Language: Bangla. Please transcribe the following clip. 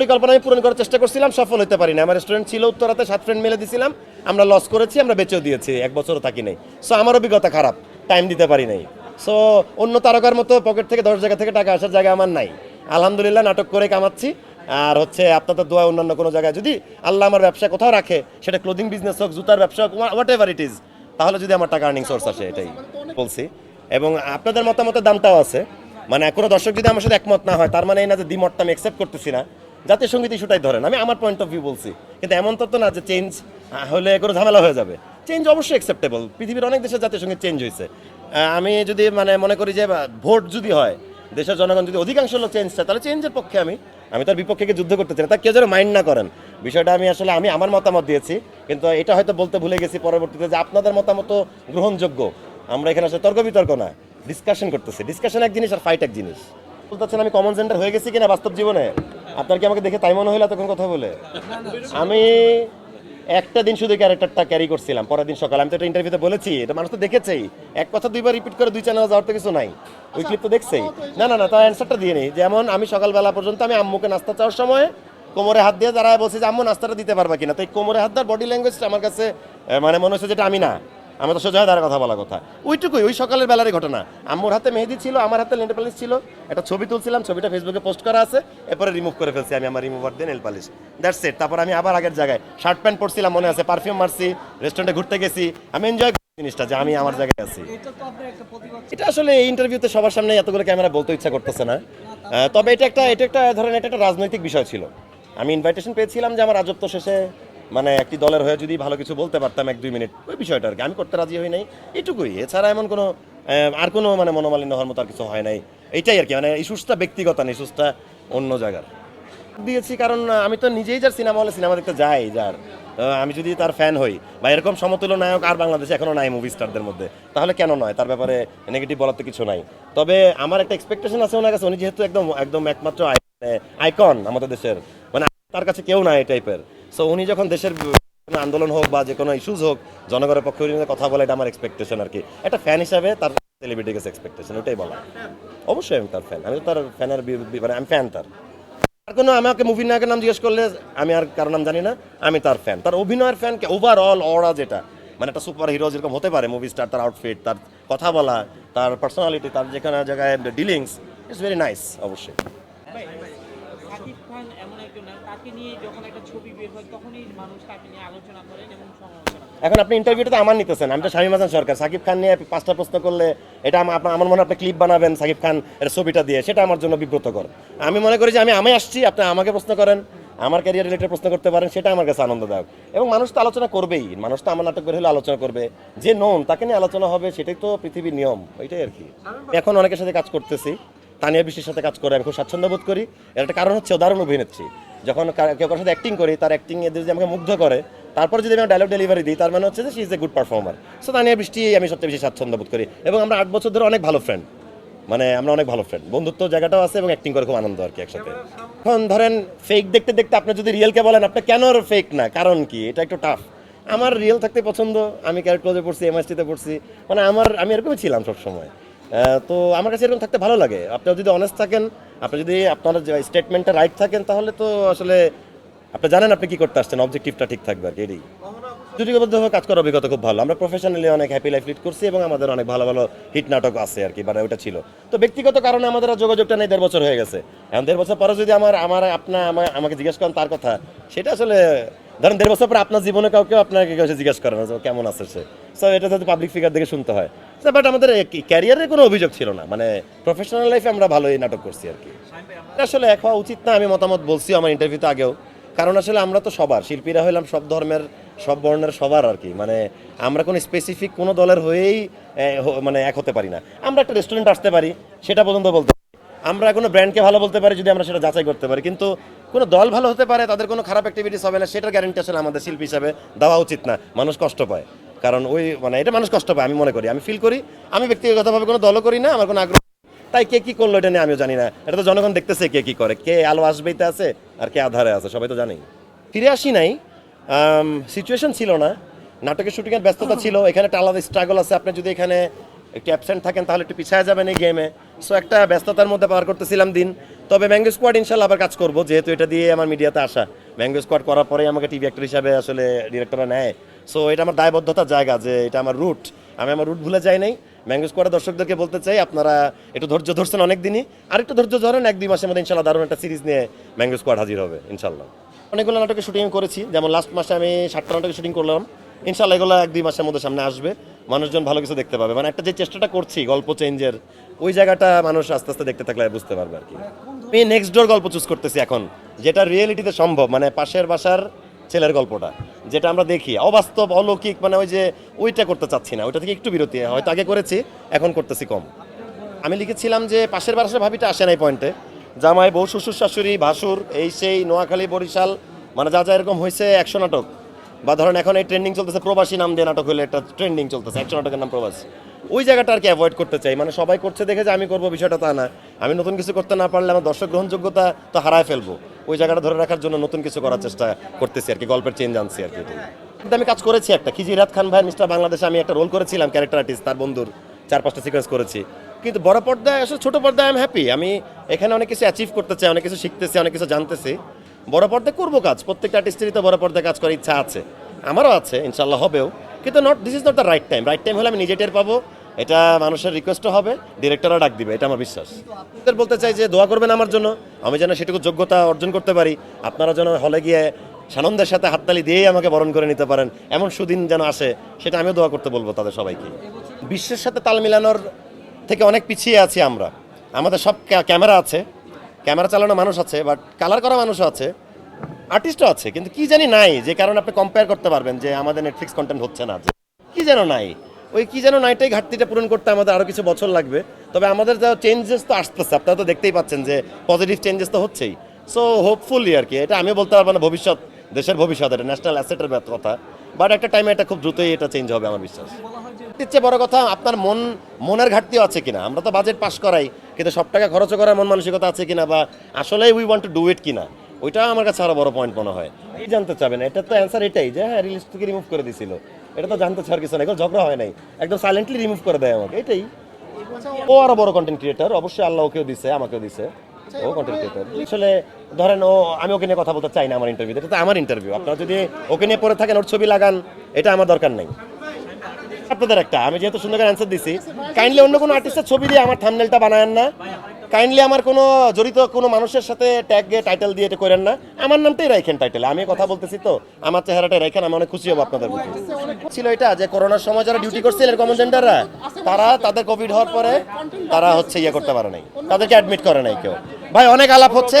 পরিকল্পনা আমি পূরণ করার চেষ্টা করছিলাম, সফল হতে পারি না আমার রেস্টুরেন্ট ছিল উত্তরাতে, সাত ফ্রেন্ড মিলে দিছিলাম। আমরা লস করেছি, আমরা বেচেও দিয়েছি, এক বছরও থাকি নাই। সো আমার অভিজ্ঞতা খারাপ টাইম দিতে পারি নাই। সো অন্য তারকার মতো পকেট থেকে দশ জায়গা থেকে টাকা আসার জায়গা আমার নাই। আলহামদুলিল্লাহ, নাটক করে কামাচ্ছি। আর হচ্ছে, আপনাদের দোয়া অন্যান্য কোনো জায়গায় যদি আল্লাহ আমার ব্যবসা কোথাও রাখে, সেটা ক্লোদিং বিজনেস হোক, জুতার ব্যবসা হোক হোয়াট এভার ইট ইজ তাহলে যদি আমার টাকা আর্নিং সোর্স আসে, এটাই বলছি। এবং আপনাদের মতামতের দামটাও আছে। মানে কোনো দর্শক যদি আমার সাথে একমত না হয়, তার মানে এই না যে দ্বিমতটা আমি অ্যাকসেপ্ট করতেছি না। জাতীয় সংগীত ইস্যুটাই ধরেন, আমি আমার পয়েন্ট অফ ভিউ বলছি। কিন্তু এমন তো না যে চেঞ্জ হলে কোনো ঝামেলা হয়ে যাবে। চেঞ্জ অবশ্যই অ্যাকসেপ্টেবল পৃথিবীর অনেক দেশের জাতীয় সংগীত চেঞ্জ হয়েছে। আমি যদি মানে মনে করি যে ভোট যদি হয়, দেশের জনগণ যদি অধিকাংশ লোক চেঞ্জ চায়, তাহলে চেঞ্জের পক্ষে আমি আমি তার বিপক্ষে যুদ্ধ করতে চাই না। তা কেউ যেন মাইন্ড না করেন। বিষয়টা আমি আসলে, আমি আমার মতামত দিয়েছি। কিন্তু এটা হয়তো বলতে ভুলে গেছি পরবর্তীতে যে আপনাদের মতামত গ্রহণযোগ্য। আমরা এখানে আসলে তর্ক বিতর্ক না ডিসকাশন করতেছি। ডিসকাশন এক জিনিস আর ফাইট এক জিনিস। বলতেছেন আমি কমন সেন্টার হয়ে গেছি কিনা বাস্তব জীবনে? আপনার কি আমাকে দেখে তাই মনে হলো তখন কথা বলে? আমি একটা দিন শুধু ক্যারেক্টারটা ক্যারি করছিলাম, পরের দিন সকালে। আমি তো এটা ইন্টারভিউতে বলেছি, এটা মানুষ তো দেখেছেই। এক কথা দুইবার রিপিট করে দুই চ্যানেল যাওয়ার তো কিছু নাই। ওই ক্লিপ তো দেখছেই। না না না, তার অ্যান্সারটা দিয়ে নেই। যেমন আমি সকালবেলা পর্যন্ত আমি আম্মুকে নাস্তা চাওয়ার সময় কোমরে হাত দিয়ে দাঁড়ায় বলছি যে, আম্মু, নাস্তাটা দিতে পারবা কিনা? তো এই কোমরে হাত দেওয়ার বডি ল্যাঙ্গুয়েজটা আমার কাছে মানে মনে হচ্ছে যেটা আমি না। আমার তো সোজা হয়ে কথা বলা কথা। ওইটুকুই ওই সকালের বেলারই ঘটনা। আমার হাতে মেহেদি ছিল আমার হাতে নেল পালিশ ছিল। একটা ছবি তুলছিলাম ছবিটা ফেসবুকে পোস্ট করা আছে। এরপরে রিমুভ করে ফেলছি আমি আমার রিমুভার দিয়ে নেল পালিশ দ্যাটস ইট তারপর আমি আবার আগের জায়গায় শার্ট প্যান্ট পরছিলাম মনে আছে পারফিউম মারছি রেস্টুরেন্টে ঘুরতে গেছি। আমি এনজয় জিনিসটা যে আমি আমার জায়গায় আছি। এটা আসলে এই ইন্টারভিউতে সবার সামনে এতগুলো ক্যামেরা বলতে ইচ্ছা করতেছে না। তবে এটা একটা এটা একটা ধরেন এটা একটা রাজনৈতিক বিষয় ছিল। আমি ইনভাইটেশন পেয়েছিলাম যে আমার রাজত্ব শেষে মানে একটি দলের হয়ে যদি ভালো কিছু বলতে পারতাম এক দুই মিনিট, ওই বিষয়টা আর কি। আমি করতে রাজি হই নাই। এটুকুই। এছাড়া এমন কোনো আর কোনো মানে মনোমালিন্য হওয়ার মতো আর কিছু হয় নাই। এইটাই আর কি। মানে ইস্যুসটা ব্যক্তিগত না ইস্যুসটা অন্য জায়গার। দিয়েছি কারণ আমি তো নিজেই যার সিনেমা হলে সিনেমা দেখতে যাই, যার। আমি যদি তার ফ্যান হই, বা এরকম সমতুল্য নায়ক আর বাংলাদেশে এখনও নাই মুভি স্টারদের মধ্যে, তাহলে কেন নয়? তার ব্যাপারে নেগেটিভ বলার তো কিছু নাই। তবে আমার একটা এক্সপেকটেশন আছে ওনার কাছে। উনি যেহেতু একদম একদম একমাত্র আইকন আমাদের দেশের। মানে তার কাছে কেউ নাই এই টাইপের সো উনি যখন দেশের আন্দোলন হোক বা যে কোনো ইস্যুজ হোক, জনগণের পক্ষে উনি কথা বলে, এটা আমার এক্সপেকটেশন আর কি। একটা ফ্যান হিসাবে তার সেলিব্রিটি কাছে এক্সপেকটেশন ওটাই বলা। অবশ্যই আমি তার ফ্যান আমি তো তার ফ্যানের মানে আমি ফ্যান তার। আর কোনো আমাকে মুভির নায়কের নাম জিজ্ঞেস করলে আমি আর কারও নাম জানি না, আমি তার ফ্যান তার অভিনয়ের ফ্যান ওভারঅল অরা যেটা মানে একটা সুপার হিরো যেরকম হতে পারে মুভি স্টার তার আউটফিট তার কথা বলা, তার পার্সোনালিটি তার যেখানে জায়গায় ডিলিংস ইটস ভেরি নাইস অবশ্যই। খান এমন একজন তাকে নিয়ে যখন একটা ছবি বের হয় তখনই মানুষ তাকে নিয়ে আলোচনা করেন এবং সমালোচনা করেন এখন আপনি ইন্টারভিউটা তো আমার নিতেছেন আমি তো শামীম হাসান সরকার। সাকিব খান নিয়ে পাঁচটা প্রশ্ন করলে এটা আমা- আপনার আমার মনে হয় আপনি ক্লিপ বানাবেন সাকিব খান এর ছবিটা দিয়ে সেটা আমার জন্য বিব্রতকর। আমি মনে করি যে আমি আমি আসছি আপনি আমাকে প্রশ্ন করেন আমার ক্যারিয়ার রিলেটেড প্রশ্ন করতে পারেন সেটা আমার কাছে আনন্দদায়ক। এবং মানুষ তো আলোচনা করবেই মানুষ তো আমার নাটক বের হলে আলোচনা করবে। যে নন তাকে নিয়ে আলোচনা হবে সেটাই তো পৃথিবীর নিয়ম ওইটাই আর কি। এখন অনেকের সাথে কাজ করতেছি। তানিয়া বিশ্বের সাথে কাজ করে, আমি খুব স্বাচ্ছন্দ্য বোধ করি। এর একটা কারণ হচ্ছে দারুণ অভিনেত্রী। যখন কেউ কারোর সাথে অ্যাক্টিং করি, তার অ্যাক্টিং এদের যদি আমাকে মুগ্ধ করে, তারপরে যদি আমি ডায়লগ ডেলিভারি দিই, তার মানে হচ্ছে যে she is a good performer so Tania Brishty আমি সবচেয়ে বেশি স্বাচ্ছন্দ্য বোধ করি। এবং আমরা আট বছর ধরে অনেক ভালো ফ্রেন্ড মানে আমরা অনেক ভালো ফ্রেন্ড বন্ধুত্ব জায়গাটাও আছে এবং অ্যাক্টিং করে খুব আনন্দ আর কি একসাথে। এখন ধরেন ফেক দেখতে দেখতে আপনি যদি রিয়েলকে বলেন, আপনি কেন ফেক না? কারণ কি? এটা একটু টাফ আমার রিয়েল থাকতে পছন্দ, আমি ক্যারেক্ট ক্লোজে পড়ছি এমএসটিতে পড়ছি। মানে আমার, আমি এরকমই ছিলাম সবসময়। তো আমার কাছে এরকম থাকতে ভালো লাগে। আপনি যদি অনেস্ট থাকেন, আপনি যদি আপনার স্টেটমেন্টটা রাইট থাকেন, তাহলে তো আসলে আপনি জানেন আপনি কি করতে আসছেন অবজেক্টিভটা ঠিক থাকবে আর কি, এটাই। জুটিবদ্ধভাবে কাজ করার অভিজ্ঞতা খুব ভালো। আমরা প্রফেশনালি অনেক হ্যাপি লাইফ লিড করছি এবং আমাদের অনেক ভালো ভালো হিট নাটক আছে আর কি মানে ওটা ছিল। তো ব্যক্তিগত কারণে আমাদের যোগাযোগটা নেই দেড় বছর হয়ে গেছে। এখন দেড় বছর পরে যদি আমার আমার আপনার আমা- আমাকে জিজ্ঞেস করেন তার কথা, সেটা আসলে, ধরেন দেড় বছর পর আপনার জীবনে কাউকে আপনাকে জিজ্ঞেস করে না যে ও কেমন আছে সে। সো এটা যদি পাবলিক ফিগার থেকে শুনতে হয়। বাট আমাদের ক্যারিয়ারের কোনো অভিযোগ ছিল না। মানে প্রফেশনাল লাইফে আমরা ভালোই নাটক করছি আর কি। আসলে এক হওয়া উচিত না, আমি মতামত বলছি আমার ইন্টারভিউতে আগেও। কারণ আসলে আমরা তো সবার, শিল্পীরা হইলাম সব ধর্মের, সব বর্ণের সবার আর কি। মানে আমরা কোনো স্পেসিফিক কোনো দলের হয়েই মানে এক হতে পারি না। আমরা একটা রেস্টুরেন্ট আসতে পারি, সেটা পর্যন্ত বলতে পারি। আমরা কোনো ব্র্যান্ডকে ভালো বলতে পারি যদি আমরা সেটা যাচাই করতে পারি। কিন্তু কোনো দল ভালো হতে পারে, তাদের কোনো খারাপ অ্যাক্টিভিটিস হবে না, সেটার গ্যারেন্টি আসলে আমাদের শিল্পী হিসাবে দেওয়া উচিত না। মানুষ কষ্ট পায়। কারণ ওই মানে এটা মানুষ কষ্ট পায়, আমি মনে করি। আমি ফিল করি, আমি ব্যক্তিগতভাবে কোনো দলও করি না, আমার কোনো আগ্রহ তাই কে কি করল এটা নিয়ে আমিও জানি না। এটা তো জনগণ দেখতেছে কে কি করে, কে আলো আসবেইতে আছে আর কে আধারে আছে, সবাই তো জানেই। ফিরে আসি নাই সিচুয়েশন ছিল না, নাটকের শুটিংয়ের ব্যস্ততা ছিল, এখানে একটা আলাদা স্ট্রাগল আছে, আপনি যদি এখানে একটু অ্যাবসেন্ট থাকেন তাহলে একটু পিছিয়ে যাবেন এই গেমে সো একটা ব্যস্ততার মধ্যে পার করতেছিলাম দিন। তবে ম্যাঙ্গো স্কোয়াড ইনশাল্লাহ আবার কাজ করব, যেহেতু এটা দিয়ে আমার মিডিয়াতে আসা। ম্যাঙ্গো স্কোয়াড করার পরে আমাকে টিভি অ্যাক্টর হিসাবে আসলে ডিরেক্টররা নেয়। সো এটা আমার দায়বদ্ধতার জায়গা যে এটা আমার রুট আমি আমার রুট ভুলে যাই নাই। ম্যাঙ্গো স্কোয়াডের দর্শকদেরকে বলতে চাই, আপনারা একটু ধৈর্য ধরছেন অনেক দিনই আর একটু ধৈর্য ধরেন, এক দুই মাসের মধ্যে ইনশাল্লাহ দারুণ একটা সিরিজ নিয়ে ম্যাঙ্গো স্কোয়াড হাজির হবে, ইনশাল্লাহ। অনেকগুলো নাটকে শুটিং করেছি, যেমন লাস্ট মাসে আমি সাতটা নাটকে শুটিং করলাম। ইনশাল্লাহ এগুলো এক দুই মাসের মধ্যে সামনে আসবে। মানুষজন ভালো কিছু দেখতে পাবে। মানে একটা যে চেষ্টাটা করছি, গল্প চেঞ্জের ওই জায়গাটা মানুষ আস্তে আস্তে দেখতে থাকলে বুঝতে পারবে আর কি। আমি নেক্সট ডোর গল্প চুজ করতেছি এখন, যেটা রিয়েলিটিতে সম্ভব মানে পাশের বাসার ছেলের গল্পটা, যেটা আমরা দেখি। অবাস্তব, অলৌকিক মানে ওই যে ওইটা করতে চাচ্ছি না, ওইটা থেকে একটু বিরতি, হয়তো আগে করেছি, এখন করতেছি কম। আমি লিখেছিলাম যে পাশের বাসার ভাবিটা আসে নাই পয়েন্টে জামাই, বউ, শ্বশুর, শাশুড়ি, ভাসুর, এই সেই নোয়াখালী, বরিশাল মানে যা যা এরকম হয়েছে একশো নাটক। বা ধরেন এখন এই ট্রেন্ডিং চলতেছে, প্রবাসী নাম দিয়ে নাটক হলে একটা ট্রেন্ডিং চলতেছে, একশো নাটকের নাম প্রবাসী। ওই জায়গাটা আর কি অ্যাভয়েড করতে চাই। মানে সবাই করছে দেখে যে আমি করব, বিষয়টা তা না। আমি নতুন কিছু করতে না পারলে আমার দর্শক গ্রহণযোগ্যতা তো হারায় ফেলব। ওই জায়গাটা ধরে রাখার জন্য নতুন কিছু করার চেষ্টা করতেছি আর কি, গল্পের চেঞ্জ আনছি আর কি। কিন্তু আমি কাজ করেছি একটা। খিজিরাত খান ভাই মিস্টার বাংলাদেশে আমি একটা রোল করেছিলাম ক্যারেক্টার আর্টিস্ট তার বন্ধুর চার পাঁচটা সিকোয়েন্স করেছি। কিন্তু বড় পর্দায়, আসলে ছোট পর্দায় আমি হ্যাপি আমি এখানে অনেক কিছু অ্যাচিভ করতে চাই, অনেক কিছু শিখতেছি, অনেক কিছু জানতেছি। বড় পর্দায় করব কাজ। প্রত্যেকটা আর্টিস্টেরই তো বড় পর্দায় কাজ করার ইচ্ছা আছে। আমারও আছে, ইনশাল্লাহ হবেও। কিন্তু not this is not the right time right time হলে আমি নিজে টের পাবো। এটা মানুষের রিকোয়েস্টও হবে ডিরেক্টরও ডাক দিবে, এটা আমার বিশ্বাস। আপনাদের বলতে চাই যে দোয়া করবেন আমার জন্য, আমি যেন সেটুকু যোগ্যতা অর্জন করতে পারি, আপনারা যেন হলে গিয়ে সানন্দের সাথে হাততালি দিয়েই আমাকে বরণ করে নিতে পারেন, এমন সুদিন যেন আসে, সেটা আমিও দোয়া করতে বলব তাদের সবাইকে। বিশ্বের সাথে তাল মিলানোর থেকে অনেক পিছিয়ে আছি আমরা। আমাদের সব ক্যামেরা আছে, ক্যামেরা চালানো মানুষ আছে বাট কালার করা মানুষও আছে আর্টিস্টও আছে, কিন্তু কি জানি নাই যে কারণে আপনি কম্পেয়ার করতে পারবেন যে আমাদের নেটফ্লিক্স কন্টেন্ট হচ্ছে না। কি যেন নাই? ওই কি যেন নাইটাই ঘাটতিটা পূরণ করতে আমাদের আরও কিছু বছর লাগবে। তবে আমাদের যা চেঞ্জেস তো আসতেছে, আপনারা তো দেখতেই পাচ্ছেন যে পজিটিভ চেঞ্জেস তো হচ্ছেই। সো হোপফুলি আর কি, এটা আমিও বলতে পারব না, ভবিষ্যৎ, দেশের ভবিষ্যৎ, এটা ন্যাশনাল অ্যাসেটের কথা বাট একটা টাইমে এটা খুব দ্রুতই এটা চেঞ্জ হবে আমার বিশ্বাস। চেয়ে বড় কথা, আপনার মন, মনের ঘাটতিও আছে কিনা? আমরা তো বাজেট পাস করাই, কিন্তু সব টাকা খরচ করার মন মানসিকতা আছে কিনা? বা আসলে we want to do it কিনা? ওইটা আমার কাছে আরও বড় পয়েন্ট মনে হয়। এই জানতে চাবেন? এটা তো অ্যান্সার এটাই যে হ্যাঁ রিলিজ থেকে রিমুভ করে দিছিল। এটা তো জানতে চাওয়ার কিছু না এখন ঝগড়া হয় নাই। একদম সাইলেন্টলি রিমুভ করে দেয় আমাকে। এটাই। ও আরও বড় কন্টেন্ট ক্রিয়েটার অবশ্যই আল্লাহ ওকেও দিছে, আমাকেও দিছে। ও কন্টেন্ট ক্রিয়েটার আসলে ধরেন ও, আমি ওকে নিয়ে কথা বলতে চাই না আমার ইন্টারভিউ এটা তো আমার ইন্টারভিউ আপনারা যদি ওকে নিয়ে পড়ে থাকেন, ওর ছবি লাগান, এটা আমার দরকার নাই। আপনাদের একটা, আমি যেহেতু সুন্দর করে অ্যান্সার দিছি কাইন্ডলি অন্য কোনো আর্টিস্টের ছবি দিয়ে আমার থাম্বনেলটা বানায়েন না। কাইন্ডলি আমার কোনো জড়িত কোনো মানুষের সাথে ট্যাগ টাইটেল দিয়ে এটা করেন না। আমার নামটাই রাইখেন টাইটেল আমি কথা বলতেছি তো। আমার চেহারাটাই রাখেন আমি অনেক খুশি হব আপনাদের প্রতি। ছিল এটা যে করোনার সময় যারা ডিউটি করছিলেন কমান্ডেন্টাররা তারা তাদের কোভিড হওয়ার পরে তারা হচ্ছে ইয়ে করতে পারে নাই। তাদেরকে অ্যাডমিট করে নাই কেউ। ভাই, অনেক আলাপ হচ্ছে।